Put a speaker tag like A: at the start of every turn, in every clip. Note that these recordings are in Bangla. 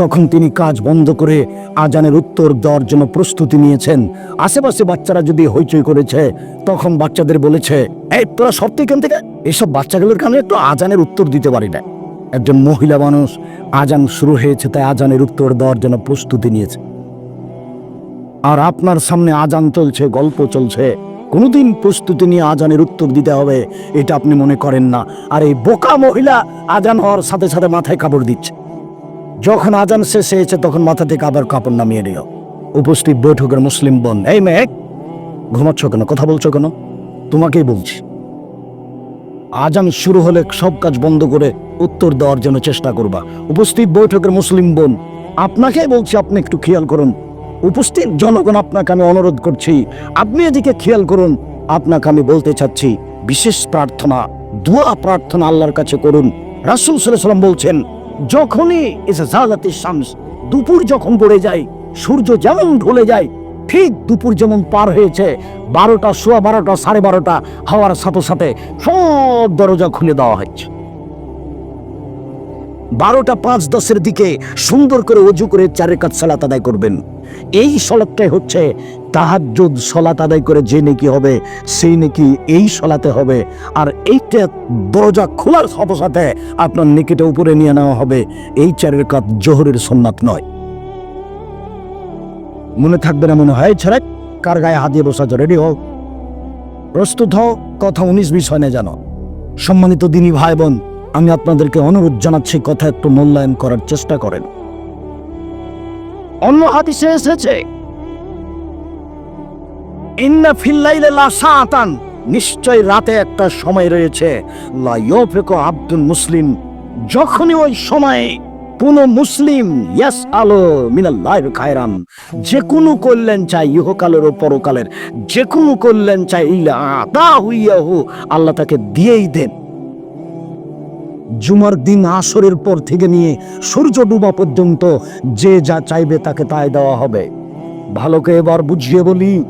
A: তখন তিনি কাজ বন্ধ করে আজানের উত্তর দেওয়ার জন্য প্রস্তুতি নিয়েছেন। আশেপাশে বাচ্চারা যদি হইচই করেছে, তখন বাচ্চাদের বলেছে, এই তোরা থেকে এখান থেকে? এসব বাচ্চাগুলোর কারণে একটু আজানের উত্তর দিতে পারি না একজন মহিলা মানুষ আজান শুরু হয়েছে, তাই আজানের উত্তর দেওয়ার জন্য প্রস্তুতি নিয়েছে। আর আপনার সামনে আজান চলছে, গল্প চলছে। কোনোদিন প্রস্তুতি নিয়ে আজানের উত্তর দিতে হবে, এটা আপনি মনে করেন না। আর এই বোকা মহিলা আজান হওয়ার সাথে সাথে মাথায় কাপড় দিচ্ছে। যখন আজান শেষ হয়েছে, তখন মাথা থেকে আবার কাপড় নামিয়ে নিও। উপস্থিত বৈঠকের মুসলিম বোন, এই মেয়ে, ঘুমাচ্ছ কেন? কথা বলছো কেন? তোমাকেই বলছি। আজান শুরু হলে সব কাজ বন্ধ করে উত্তর দেওয়ার জন্য চেষ্টা করবা। উপস্থিত বৈঠকের মুসলিম বোন, আপনাকেই বলছি, আপনি একটু খেয়াল করুন। উপস্থিত জনগণ, আপনাকে আমি অনুরোধ করছি, আপনি এদিকে খেয়াল করুন। আপনাকে আমি বলতে চাচ্ছি, বিশেষ প্রার্থনা, দোয়া প্রার্থনা আল্লাহর কাছে করুন। রাসুল সাল্লাম বলছেন যখনই এসে জাগাতে শামস, দুপুর যখন পড়ে যায়, সূর্য যেমন ঢলে যায়, ঠিক দুপুর যেমন পার হয়েছে, বারোটা, সোয়া বারোটা, সাড়ে বারোটা, হওয়ার সাথে সাথে সব দরজা খুলে দেওয়া হয়েছে। বারোটা পাঁচ দশের দিকে সুন্দর করে অজু করে চারের কাজ সালাত আদায় করবেন। এই সলাতটাই হচ্ছে তাহাজ্জুদ সলাত আদায় করে যে নেকি হবে, সেই নেকি এই সলাতে হবে। আর এইটা দরজা খোলার সাথে আপনার নেকিটা উপরে নিয়ে নেওয়া হবে। এই চারের কাজ জোহরের সোমনাথ নয়। মনে থাকবে না, মনে হয় ছেড়ে কার গায়ে হাত দিয়ে বসা রেডি হোক প্রস্তুত হও, কথা উনিশ বিশ হয় না জানো। সম্মানিত দিনী ভাই বোন আমি আপনাদেরকে অনুরোধ জানাচ্ছি, কথা একটু মূল্যায়ন করার চেষ্টা করেন। অন্য হাদিসে এসেছে, ইন্না ফিল্লাইলে লা সাআতান নিশ্চয় রাতে একটা সময় রয়েছে, লা ইউফিকু আব্দুল মুসলিম যখনই ওই সময়ে কোন মুসলিম ইয়াস আলো মিনাল্লাহির খায়রান যে কোনো কল্যাণ চাই ইহকালের ও পরকালের যে কোনো কল্যাণ চাই ইলা আতা হুইয়াহু আল্লাহ তাকে দিয়েই দেন। জুমার দিন আসরের পর থেকে নিয়ে সূর্য ডুবা পর্যন্ত যে যা চাইবে তাকে তাই দেওয়া হবে। ভালোকে এবার বুঝিয়ে বলি,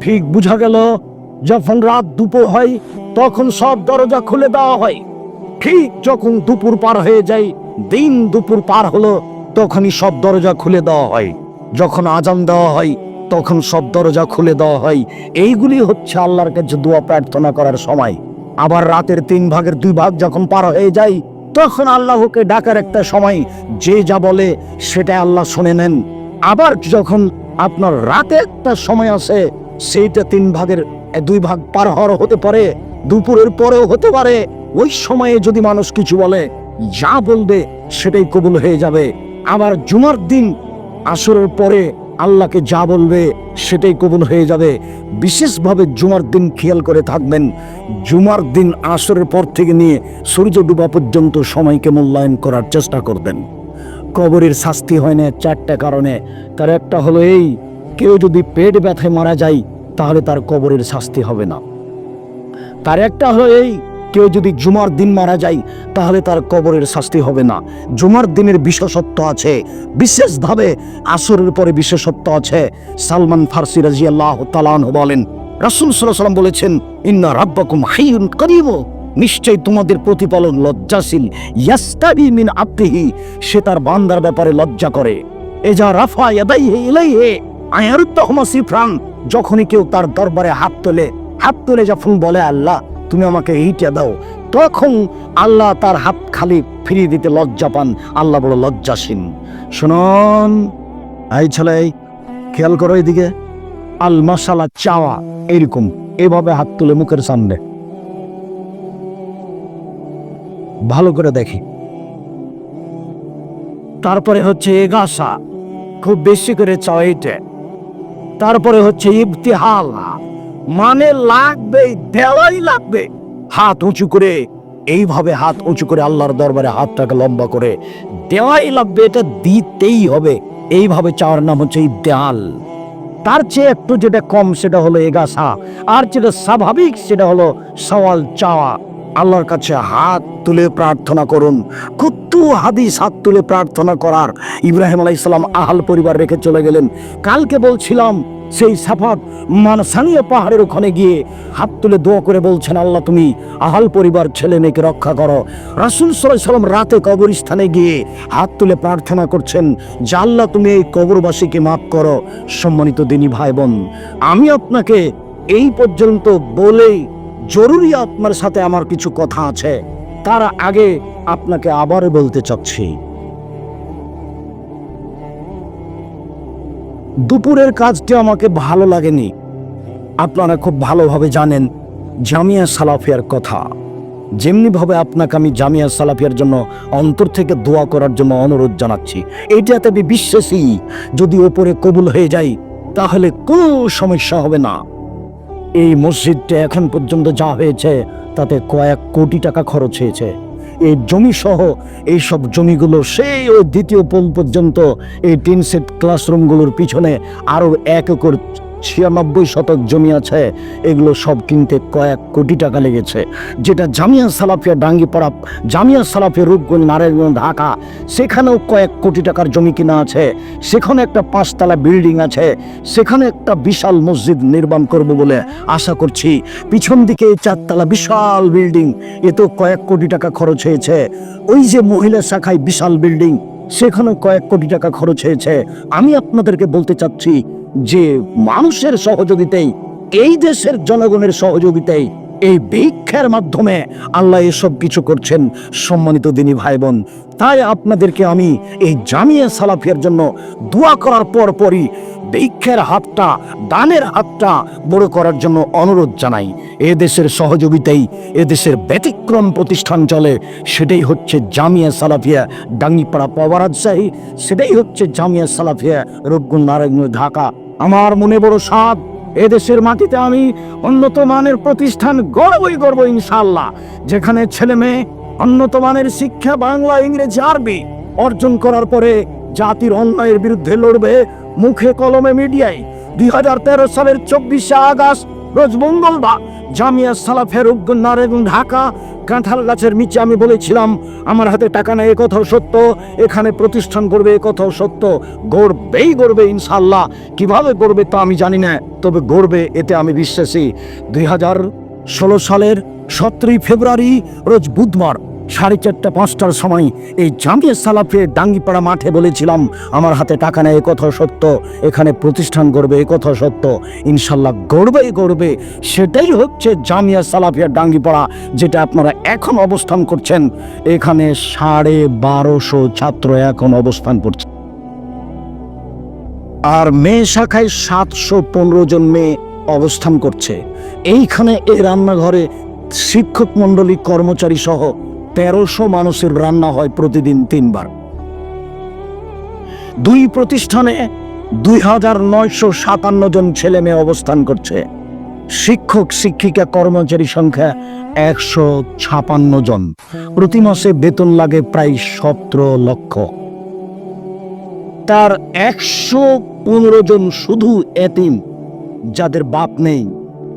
A: ঠিক বুঝা গেল, যখন রাত দুপুর হয়, তখন সব দরজা খুলে দেওয়া হয়। ঠিক যখন দুপুর পার হয়ে যায়, দিন দুপুর পার হলো, তখনই সব দরজা খুলে দেওয়া হয়। যখন আজান দেওয়া হয়, তখন সব দরজা খুলে দেওয়া হয়। এইগুলি হচ্ছে আল্লাহর কাছে দোয়া প্রার্থনা করার সময়। আবার রাতের তিন ভাগের দুই ভাগ যখন পার হয়ে যায়, তখন আল্লাহকে ডাকার একটা সময় যে যা বলে সেটা আল্লাহ শুনে নেন। আবার যখন আপনার রাতে একটা সময় আছে সেইটা তিন ভাগের দুই ভাগ পার হওয়ার হতে পারে, দুপুরের পরেও হতে পারে, ওই সময়ে যদি মানুষ কিছু বলে, যা বলবে সেটাই কবুল হয়ে যাবে। আবার জুমার দিন, আসরের পরে আল্লাহকে যা বলবে সেটাই কবুল হয়ে যাবে। বিশেষভাবে জুমার দিন খেয়াল করে থাকবেন। জুমার দিন আসরের পর থেকে নিয়ে সূর্য ডুবা পর্যন্ত সময়কে মূল্যায়ন করার চেষ্টা করবেন। কবরের শাস্তি হয় না চারটা কারণে। তার একটা হলো এই, কেউ যদি পেট ব্যথায় মারা যায়, তাহলে তার কবরের শাস্তি হবে না। তার একটা হলো এই কেউ যদি জুমার দিন মারা যায়, তাহলে তার কবরের শাস্তি হবে না। জুমার দিনের বিশেষত্ব আছে। বিশেষভাবে আসরের পরে বিশেষত্ব আছে। সালমান ফার্সি রাজি আল্লাহ তালান বলেন, রাসুল সাল্লাম বলেছেন, ইন্না রাব্বাকুম হাইয়ুন করিব নিশ্চয় তোমাদের প্রতিপালন লজ্জাশীল। ইয়াস্তাবি মিন আব্দিহি। সে তার বান্দার ব্যাপারে লজ্জা করে। এজা রাফা ইয়াদাইহি ইলাইহি। আয়ারুদ্দাহুমা সিফরান। যখনই কেউ তার দরবারে হাত তোলে, হাত তুলে যখন বলে আল্লাহ তুমি আমাকে এইটা দাও। তখন আল্লাহ তার হাত খালি ফিরিয়ে দিতে লজ্জা পান। আল্লাহ বড় লজ্জাসীন। শুনুন, এই ছেলে, খেয়াল করো এদিকে। আল মশালা চাওয়া এরকম। এভাবে হাত তুলে মুখের সামনে। ভালো করে দেখি। তারপরে হচ্ছে এগাসা খুব বেশি করে চাওয়া এইটা তারপরে হচ্ছে ইবতিহাল। মানে লাগবে, দেওয়াই লাগবে। হাত উঁচু করে, এইভাবে হাত উঁচু করে আল্লাহর দরবারে হাতটাকে লম্বা করে, দেওয়াই লাগবে, এটা দিতেই হবে। এইভাবে চাওয়ার নাম হচ্ছে দেয়াল। তার চেয়ে একটু যেটা কম, সেটা হলো এগাসা আর যেটা স্বাভাবিক, সেটা হলো সওয়াল চাওয়া। আল্লাহর কাছে হাত তুলে প্রার্থনা করুন। কত হাদিস হাত তুলে প্রার্থনা করার ইব্রাহিম আলাইসালাম আহাল পরিবার রেখে চলে গেলেন। কালকে বলছিলাম, সেই সাফাত মানসানিয়া পাহাড়ের ওখানে গিয়ে হাত তুলে দোয়া করে বলছেন, আল্লাহ, তুমি আহাল পরিবার, ছেলে মেয়েকে রক্ষা করো। রাসুল সাল্লাহ সাল্লাম রাতে কবরস্থানে গিয়ে হাত তুলে প্রার্থনা করছেন, যে আল্লাহ, তুমি এই কবরবাসীকে মাফ করো। সম্মানিত দিনী ভাই বোন, আমি আপনাকে এই পর্যন্ত বলেই জরুরি আপনার সাথে আমার কিছু কথা আছে। তার আগে আপনাকে আবার বলতে চাচ্ছি। দুপুরের কাজটি আমাকে ভালো লাগেনি। আপনারা খুব ভালোভাবে জানেন জামিয়া সালাফিয়ার কথা। যেমনিভাবে আপনাকে আমি জামিয়া সালাফিয়ার জন্য অন্তর থেকে দোয়া করার জন্য অনুরোধ জানাচ্ছি এইটাতে আমি বিশ্বাসী। যদি ওপরে কবুল হয়ে যাই, তাহলে কোনো সমস্যা হবে না। এই মসজিদটা এখন পর্যন্ত যা হয়েছে, তাতে কয়েক কোটি টাকা খরচ হয়েছে। এই জমি সহ এইসব জমিগুলো সেই ওই দ্বিতীয় পোল পর্যন্ত এই টিন সেট ক্লাসরুমগুলোর পিছনে আরও এক একর ছিয়ানব্বই শতক জমি আছে, এগুলো সব কিনতে কয়েক কোটি টাকা লেগেছে। যেটা জামিয়া সালাফিয়া ডাঙ্গিপাড়া জামিয়া সালাফিয়া রূপগঞ্জ, নারায়ণগঞ্জ, ঢাকা, সেখানেও কয়েক কোটি টাকার জমি কিনা আছে। সেখানে একটা পাঁচতলা বিল্ডিং আছে, সেখানে একটা বিশাল মসজিদ নির্মাণ করব বলে আশা করছি। পিছন দিকে চারতলা বিশাল বিল্ডিং এতেও কয়েক কোটি টাকা খরচ হয়েছে। ওই যে মহিলা শাখায় বিশাল বিল্ডিং, সেখানেও কয়েক কোটি টাকা খরচ হয়েছে। আমি আপনাদেরকে বলতে চাচ্ছি যে মানুষের সহযোগিতাই এই দেশের জনগণের সহযোগিতাই এই ভিক্ষার মাধ্যমে আল্লাহ এসব কিছু করছেন সম্মানিত দিনী ভাই বোন তাই আপনাদেরকে আমি এই জামিয়া সালাফিয়ার জন্য দোয়া করার পর পরই ভিক্ষার হাতটা, দানের হাতটা বড় করার জন্য অনুরোধ জানাই। এ দেশের সহযোগিতাই এ দেশের ব্যতিক্রম প্রতিষ্ঠান চলে, সেটাই হচ্ছে জামিয়া সালাফিয়া ডাঙ্গিপাড়া পাওয়ারাজ শাহী সেটাই হচ্ছে জামিয়া সালাফিয়া রূপগুণ নারায়ণ ঢাকা। আমার মনে বড় সাদ এদেশের মাটিতে আমি উন্নত মানের প্রতিষ্ঠান গর্বই গর্ব ইনশাল্লাহ যেখানে ছেলে মেয়ে, উন্নত মানের শিক্ষা, বাংলা, ইংরেজি, আরবি অর্জন করার পরে জাতির অন্যায়ের বিরুদ্ধে লড়বে মুখে কলমে মিডিয়ায়। দুই হাজার তেরো সালের চব্বিশে আগস্ট, রোজ মঙ্গলবার জামিয়া সালাফের উদ্গন্নার এবং ঢাকা কাঁঠাল গাছের নিচে আমি বলেছিলাম, আমার হাতে টাকা নেই কথাও সত্য। এখানে প্রতিষ্ঠান করবে কথাও সত্য। গড়বেই গড়বে ইনশাল্লাহ কীভাবে গড়বে তা আমি জানি না, তবে গড়বে, এতে আমি বিশ্বাসী। দুই হাজার ষোলো সালের সতেরোই ফেব্রুয়ারি, রোজ বুধবার সাড়ে চারটা, পাঁচটার সময় এই জামিয়া সালাফে ডাঙ্গিপাড়া মাঠে বলেছিলাম, আমার হাতে টাকা নেয় এ কথা সত্য। এখানে প্রতিষ্ঠান গড়বে, এ কথা সত্য। ইনশাল্লাহ গড়বেই গড়বে। সেটাই হচ্ছে জামিয়া সালাফিয়া ডাঙ্গিপাড়া, যেটা আপনারা এখন অবস্থান করছেন। এখানে সাড়ে বারোশো ছাত্র এখন অবস্থান করছে। আর মেয়ে শাখায় সাতশো পনেরো জন মেয়ে অবস্থান করছে। এইখানে এই রান্নাঘরে শিক্ষক মণ্ডলী কর্মচারী সহ তেরোশো মানুষের রান্না হয় প্রতিদিন তিনবার। দুই প্রতিষ্ঠানে দুই হাজার নয়শো সাতান্ন জন ছেলে মেয়ে অবস্থান করছে। শিক্ষক, শিক্ষিকা, কর্মচারী সংখ্যা একশো ছাপান্ন জন। প্রতি মাসে বেতন লাগে প্রায় সতেরো লক্ষ। তার একশো পনেরো জন শুধু এতিম, যাদের বাপ নেই,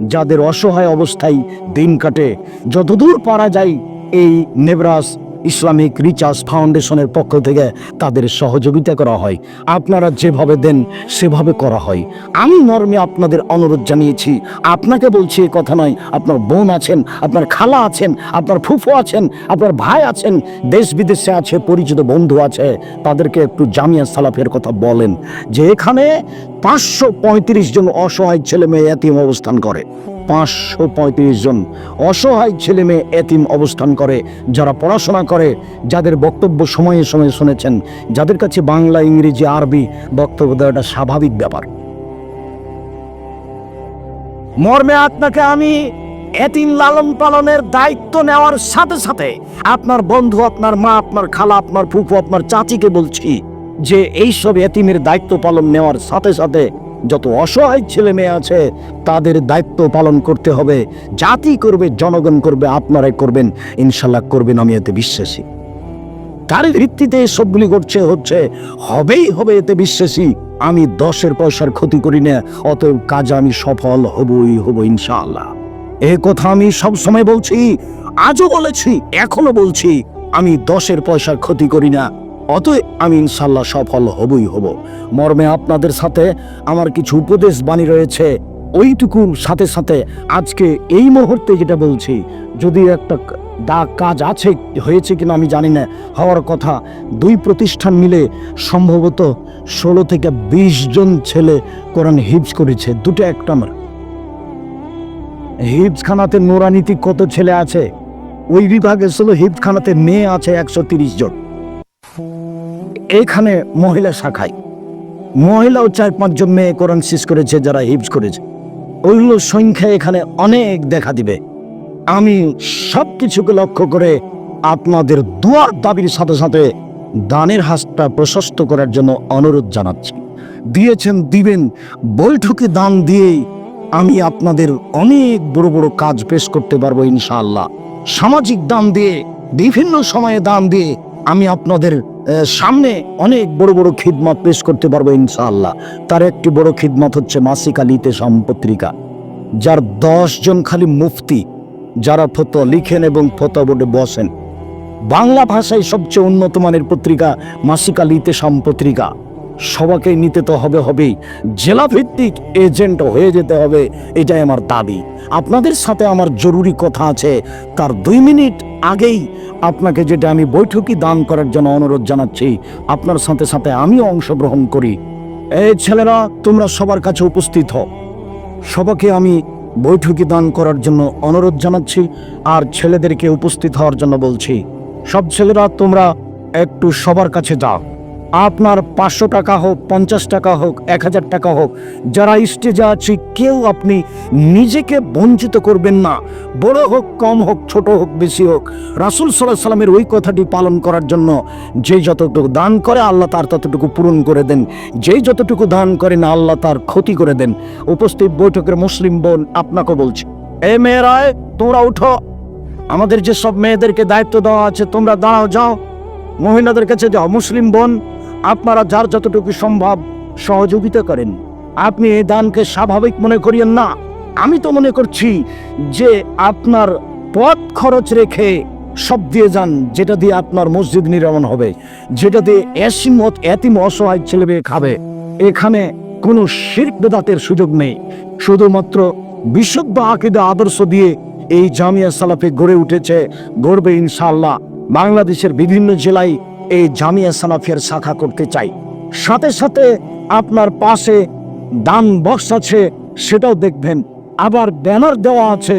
A: যাদের অসহায় অবস্থায় দিন কাটে। যতদূর পারা যায় এই নেবরাস ইসলামিক রিচার্জ ফাউন্ডেশনের পক্ষ থেকে তাদের সহযোগিতা করা হয়। আপনারা যেভাবে দেন, সেভাবে করা হয়। আমি মর্মে আপনাদের অনুরোধ জানিয়েছি, আপনাকে বলছি এ কথা নয়, আপনার বোন আছেন, আপনার খালা আছেন, আপনার ফুফু আছেন, আপনার ভাই আছেন, দেশ বিদেশে আছে, পরিচিত বন্ধু আছে, তাদেরকে একটু জামিয়া সালাফের কথা বলেন যে এখানে পাঁচশো পঁয়ত্রিশ জন অসহায় ছেলে মেয়ে এতিম অবস্থান করে। পাঁচশো পঁয়ত্রিশ জন অসহায় ছেলে মেয়ে এতিম অবস্থান করে, যারা পড়াশোনা করে, যাদের বক্তব্য সময়ে সময়ে শুনেছেন, যাদের কাছে বাংলা, ইংরেজি, আরবি বক্তব্য দেওয়াটা স্বাভাবিক ব্যাপার। মর্মে আপনাকে আমি এতিম লালন পালনের দায়িত্ব নেওয়ার সাথে সাথে আপনার বন্ধু, আপনার মা, আপনার খালা, আপনার ফুফু, আপনার চাচিকে বলছি যে, এইসব এতিমের দায়িত্ব পালন নেওয়ার সাথে সাথে যত অসহায় ছেলে মেয়ে আছে, তাদের দায়িত্ব পালন করতে হবে। জাতি করবে, জনগণ করবে, আপনারাই করবেন। ইনশাল্লাহ করবেন আমি এতে বিশ্বাসী। তার ভিত্তিতে সবগুলি করছে হচ্ছে, হবেই হবে এতে বিশ্বাসী। আমি দশের পয়সার ক্ষতি করি না, অতএব কাজে আমি সফল হবই, হব ইনশাআল্লাহ। এ কথা আমি সব সময় বলছি, আজও বলেছি এখনও বলছি, আমি দশের পয়সার ক্ষতি করি না। অতএব আমি ইনশাল্লাহ সফল হবই হব। মর্মে আপনাদের সাথে আমার কিছু উপদেশ বাণী রয়েছে। ওইটুকুর সাথে সাথে আজকে এই মুহূর্তে যেটা বলছি, যদি একটা ক- দা কাজ আছে, হয়েছে কিনা আমি জানি না। হওয়ার কথা, দুই প্রতিষ্ঠান মিলে সম্ভবত ষোলো থেকে বিশ জন ছেলে কোরআন হিপস করেছে। দুটো একটা আমার। হিপসখানাতে নোরানীতি কত ছেলে আছে? ওই বিভাগে ছিল হিপসখানাতে মেয়ে আছে একশো জন। এখানে মহিলা শাখায়। মহিলাও চার পাঁচজন মেয়ে কোরআন শেষ করেছে, যারা হিপস করেছে। ওইগুলোর সংখ্যা এখানে অনেক দেখা দিবে। আমি সব কিছুকে লক্ষ্য করে আপনাদের দোয়ার দাবির সাথে সাথে দানের হাতটা প্রশস্ত করার জন্য অনুরোধ জানাচ্ছি। দিয়েছেন, দিবেন, বৈঠকে দান দিয়েই আমি আপনাদের অনেক বড় বড় কাজ পেশ করতে পারব ইনশাআল্লাহ। সামাজিক দান দিয়ে, বিভিন্ন সময়ে দান দিয়ে আমি আপনাদের সামনে অনেক বড় বড় খিদমত পেশ করতে পারব ইনশাআল্লাহ। তার একটি বড় খিদমত হচ্ছে মাসিক আলিতে সম্পত্রিকা যার জন খালি মুফতি, যারা ফতো লিখেন এবং ফতো বোর্ডে বসেন। বাংলা ভাষায় সবচেয়ে উন্নত মানের পত্রিকা মাসিক আলিতে পত্রিকা। সবাকে নিতে তো হবে হবেই। জেলা ভিত্তিক এজেন্ট হয়ে যেতে হবে, এটাই আমার দাবি। আপনাদের সাথে আমার জরুরি কথা আছে। তার দুই মিনিট আগেই আপনাকে যেটা আমি বৈঠকি দান করার জন্য অনুরোধ জানাচ্ছি, আপনার সাথে সাথে আমিও অংশগ্রহণ করি। এই ছেলেরা, তোমরা সবার কাছে উপস্থিত হও। সবাকে আমি বৈঠকি দান করার জন্য অনুরোধ জানাচ্ছি, আর ছেলেদেরকে উপস্থিত হওয়ার জন্য বলছি। সব ছেলেরা, তোমরা একটু সবার কাছে যাও। আপনার পাঁচশো টাকা হোক, পঞ্চাশ টাকা হোক, এক হাজার টাকা হোক, যারা স্টেজে আছে, কেউ আপনি নিজেকে বঞ্চিত করবেন না। বড় হোক, কম হোক, ছোট হোক, বেশি হোক, রাসুল সাল্লাহ সাল্লামের ওই কথাটি পালন করার জন্য যে যতটুকু দান করে, আল্লাহ তার ততটুকু পূরণ করে দেন। যেই যতটুকু দান করে না আল্লাহ তার ক্ষতি করে দেন। উপস্থিত বৈঠকের মুসলিম বোন আপনাকে বলছি, এ মেয়েরায় তোমরা উঠো। আমাদের যে সব মেয়েদেরকে দায়িত্ব দেওয়া আছে, তোমরা দাঁড়াও, যাও। মহিলাদের কাছে যাও। মুসলিম বোন আপনারা যার যতটুকু সম্ভব সহযোগিতা করেন। আপনি এই দানকে স্বাভাবিক মনে করিয়েন না। আমি তো মনে করছি যে আপনার পথ খরচ রেখে সব দিয়ে যান, যেটা দিয়ে আপনার মসজিদ নির্মাণ হবে, যেটা দিয়ে এসিমত এতিম অসহায় ছেলে মেয়ে খাবে। এখানে কোনো শির্ক বেদাতের সুযোগ নেই। শুধুমাত্র বিশুদ্ধ আকিদা আদর্শ দিয়ে এই জামিয়া সালাফে গড়ে উঠেছে, গড়বে ইনশাল্লাহ বাংলাদেশের বিভিন্ন জেলায় এই জামিয়া সালাফিয়ার শাখা করতে চাই। সাথে সাথে আপনার পাশে দান বক্স আছে, সেটাও দেখবেন। আবার ব্যানার দেওয়া আছে,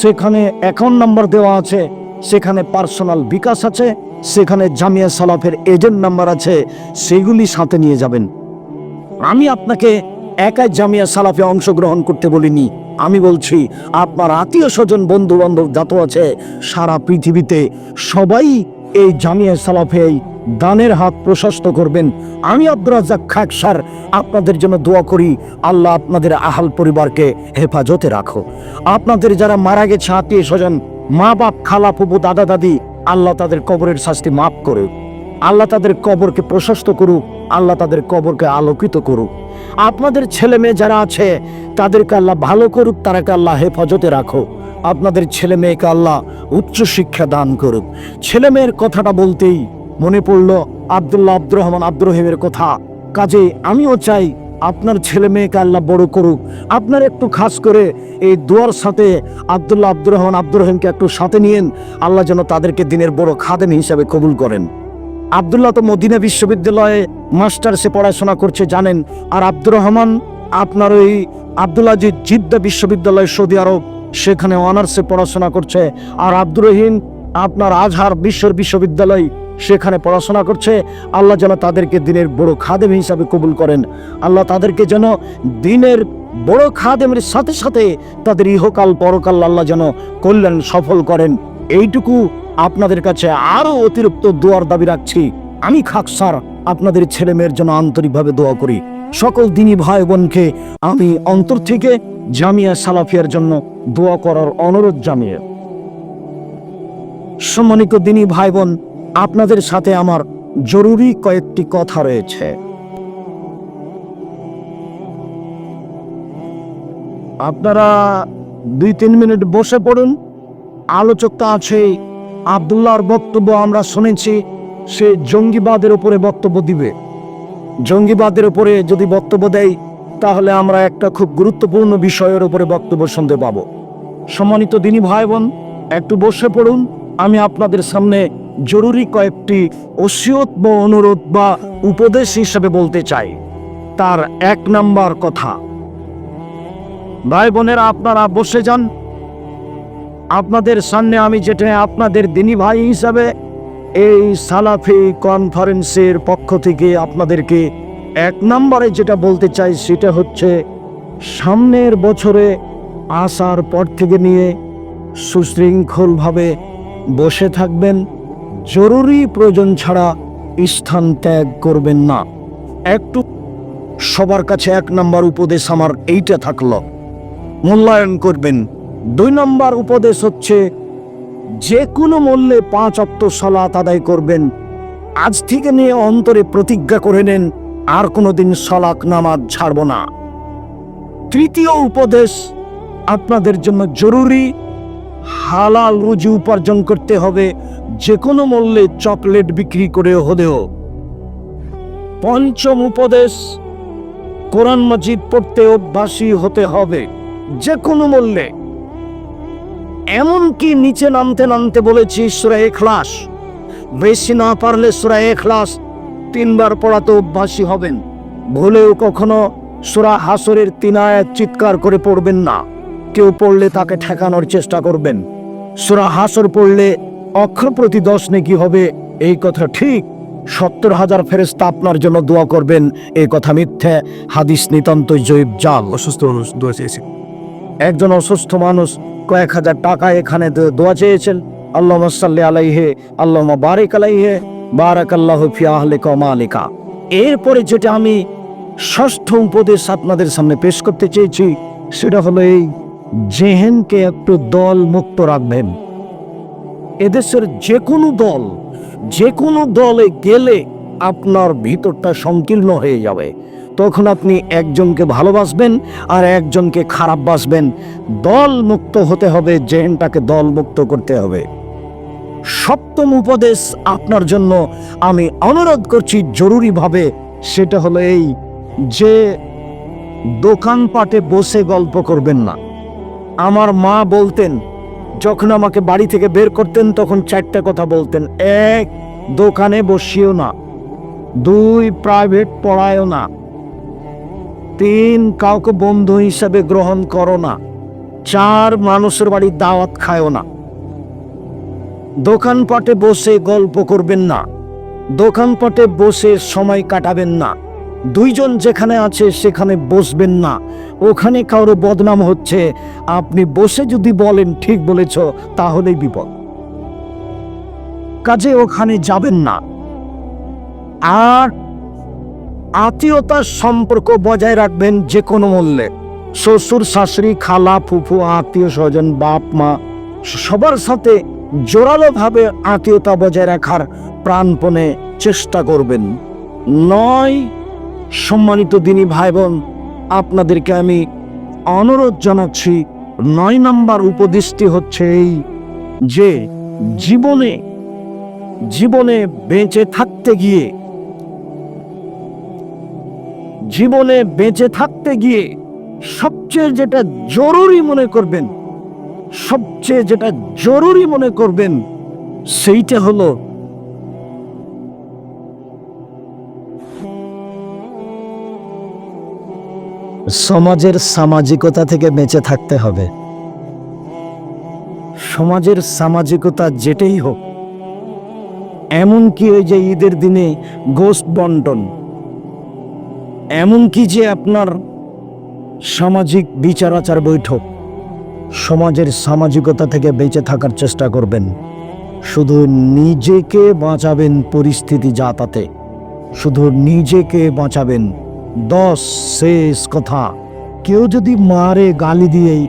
A: সেখানে অ্যাকাউন্ট নাম্বার দেওয়া আছে, সেখানে পার্সোনাল বিকাশ আছে, সেখানে জামিয়া সালাফের এজেন্ট নাম্বার আছে, সেগুলি সাথে নিয়ে যাবেন। আমি আপনাকে একাই জামিয়া সালাফে অংশগ্রহণ করতে বলিনি। আমি বলছি, আপনার আত্মীয় স্বজন বন্ধু বান্ধব যত আছে, সারা পৃথিবীতে সবাই এই জামিয়া সালাফে দানের হাত প্রশস্ত করবেন। আমি আব্দুর রাজ্জাক খাক, স্যার, আপনাদের জন্য দোয়া করি, আল্লাহ আপনাদের আহাল পরিবারকে হেফাজতে রাখো। আপনাদের যারা মারা গেছে আত্মীয় স্বজন মা বাপ খালা ফুপু দাদা, দাদি, আল্লাহ তাদের কবরের শাস্তি মাফ করে আল্লাহ তাদের কবরকে প্রশস্ত করুক, আল্লাহ তাদের কবরকে আলোকিত করুক। আপনাদের ছেলে মেয়ে যারা আছে, তাদেরকে আল্লাহ ভালো করুক, তারাকে আল্লাহ হেফাজতে রাখো। আপনাদের ছেলে মেয়েকে আল্লাহ উচ্চ শিক্ষা দান করুক। ছেলে মেয়ের কথাটা বলতেই মনে পড়ল আব্দুল্লাহ আব্দুর রহমান আব্দুর রহিমের কথা। কাজে আমিও চাই আপনার ছেলে মেয়েকে আল্লাহ বড় করুক। আপনার একটু খাস করে এই দুয়ার সাথে আব্দুল্লাহ আব্দুর রহমান আব্দুর রহিমকে একটু সাথে নিয়েন। আল্লাহ যেন তাদেরকে দিনের বড় খাদেম হিসাবে কবুল করেন। আবদুল্লাহ তো মদিনা বিশ্ববিদ্যালয়ে মাস্টার্সে পড়াশোনা করছে, জানেন। আর আব্দুর রহমান আপনার ওই আবদুল্লাজি জিদ্দা বিশ্ববিদ্যালয় সৌদি আরব সেখানে অনার্সে পড়াশোনা করছে। আর আব্দুর রহিম, আপনার আজহার বিশ্বর বিশ্ববিদ্যালয়, সেখানে পড়াশোনা করছে। আল্লাহ যেন তাদেরকে দিনের বড় খাদেম হিসাবে কবুল করেন। আল্লাহ তাদেরকে যেন দিনের বড় খাদেমের সাথে সাথে তাদের ইহকাল, পরকাল আল্লাহ যেন কল্যাণ সফল করেন। এইটুকু আপনাদের কাছে আরও অতিরিক্ত দোয়ার দাবি রাখছি। আমি খাকসার আপনাদের ছেলে মেয়ের জন্য আন্তরিকভাবে দোয়া করি। সকল দিনী ভাই বোনকে আমি অন্তর থেকে জামিয়া সালাফিয়ার জন্য দোয়া করার অনুরোধ জানিয়ে। সম্মানিত দিনী ভাই বোন, আপনাদের সাথে আমার জরুরি কয়েকটি কথা রয়েছে। আপনারা দুই তিন মিনিট বসে পড়ুন। আলোচক আছে, আবদুল্লাহর বক্তব্য আমরা শুনেছি, সে জঙ্গিবাদের উপরে বক্তব্য দিবে। জঙ্গিবাদের উপরে যদি বক্তব্য দেয় তাহলে আমরা একটা খুব গুরুত্বপূর্ণ বিষয়ের উপরে বক্তব্য শুনতে পাবো। সম্মানিত দিনী ভাই বোন একটু বসে পড়ুন। আমি আপনাদের সামনে জরুরি কয়েকটি ওসিয়ত বা অনুরোধ বা উপদেশ হিসেবে বলতে চাই। তার এক নাম্বার কথা। ভাই বোনেরা আপনারা বসে যান। আপনাদের সামনে আমি যেটা আপনাদের দিনী ভাই হিসাবে এই সালাফি কনফারেন্সের পক্ষ থেকে আপনাদেরকে এক নম্বরে যেটা বলতে চাই সেটা হচ্ছে, সামনের বছরে আসার পর থেকে নিয়ে সুশৃঙ্খলভাবে বসে থাকবেন, জরুরি প্রয়োজন ছাড়া স্থান ত্যাগ করবেন না। একটু সবার কাছে এক নম্বর উপদেশ আমার এইটা থাকল। মূল্যায়ন করবেন। দুই নম্বর উপদেশ হচ্ছে যে কোনো মূল্যে পাঁচ অক্ত সলাত আদায় করবেন। আজ থেকে নিয়ে অন্তরে প্রতিজ্ঞা করে নেন, আর কোনোদিন সলাক নামাজ ছাড়ব না। তৃতীয় উপদেশ, আপনাদের জন্য জরুরি, হালাল রুজি উপার্জন করতে হবে যে কোনো মূল্যে চকলেট বিক্রি করে হলেও। পঞ্চম উপদেশ, কোরআন মজিদ পড়তে অভ্যাসী হতে হবে যে কোনো মূল্যে। এমনকি নিচে নামতে নামতে বলেছি সুরা এখলাস। বেশি না পারলে সুরা এখলাস তিনবার পড়াতে অভ্যাসী হবেন। ভুলেও কখনো সুরা হাসরের তিন আয়াত চিৎকার করে পড়বেন না। কেউ পড়লে তাকে ঠেকানোর চেষ্টা করবেন। সুরা হাসর পড়লে অক্ষর প্রতি দশ নেকি হবে এই কথা ঠিক। সত্তর হাজার ফেরেস্তা আপনার জন্য দোয়া করবেন এই কথা মিথ্যে। হাদিস নিতান্ত জৈব জাল।
B: অসুস্থ মানুষ দোয়া চেয়েছি।
A: একজন অসুস্থ মানুষ কয়েক হাজার টাকা এখানে দোয়া চেয়েছেন। আল্লাহ সাল্লি আলাইহে আল্লাহ বারেক আলাইহে বারাক আল্লাহ ফি আহলিকা ওয়া মালিকা। এরপরে যেটা আমি ষষ্ঠ উপদেশ আপনাদের সামনে পেশ করতে চেয়েছি, সেটা হলো এই, জেহেনকে একটু দল মুক্ত রাখবেন। এদেশের যে কোনো দল যে কোনো দলে গেলে আপনার ভিতরটা সংকীর্ণ হয়ে যাবে। তখন আপনি একজনকে ভালোবাসবেন আর একজনকে খারাপ বাসবেন। দল মুক্ত হতে হবে জেহেনটাকে দল মুক্ত করতে হবে। সপ্তম উপদেশ আপনার জন্য আমি অনুরোধ করছি জরুরিভাবে, সেটা হলো এই যে দোকানপাটে বসে গল্প করবেন না। আমার মা বলতেন, যখন আমাকে বাড়ি থেকে বের করতেন, তখন চারটা কথা বলতেন। এক, দোকানে বসিও না। দুই প্রাইভেট পড়ায়ও না। তিন কাউকে বন্ধু হিসাবে গ্রহণ করো না। চার মানুষের বাড়ি দাওয়াত খায়ও না। দোকানপাটে বসে গল্প করবেন না। দোকানপাটে বসে সময় কাটাবেন না। দুইজন যেখানে আছে সেখানে বসবেন না। ওখানে কারও বদনাম হচ্ছে। আপনি বসে যদি বলেন ঠিক বলেছ, তাহলেই বিপদ। কাজে ওখানে যাবেন না। আর আত্মীয়তার সম্পর্ক বজায় রাখবেন যে কোনো মূল্যে। শ্বশুর, শাশুড়ি, খালা, ফুফু, আত্মীয় স্বজন, বাপ, মা, সবার সাথে জোরালোভাবে আত্মীয়তা বজায় রাখার প্রাণপণে চেষ্টা করবেন। নয়, সম্মানিত দিনী ভাই বোন আপনাদেরকে আমি অনুরোধ জানাচ্ছি, নয় নাম্বার উপদেশটি হচ্ছে এই যে, জীবনে জীবনে বেঁচে থাকতে গিয়ে জীবনে বেঁচে থাকতে গিয়ে সবচেয়ে যেটা জরুরি মনে করবেন, সবচেয়ে যেটা জরুরি মনে করবেন, সেইটা হলো সমাজের সামাজিকতা থেকে বেঁচে থাকতে হবে। সমাজের সামাজিকতা যেটাই হোক, এমনকি ওই যে ঈদের দিনে গোস্ট বন্টন এমনকি যে আপনার সামাজিক বিচার আচার বৈঠক সমাজের সামাজিকতা থেকে বেঁচে থাকার চেষ্টা করবেন। শুধু নিজেকে বাঁচাবেন পরিস্থিতি যাতাতে। শুধু নিজেকে বাঁচাবেন। দশ শেষ কথা। কেউ যদি মারে গালি দিয়েই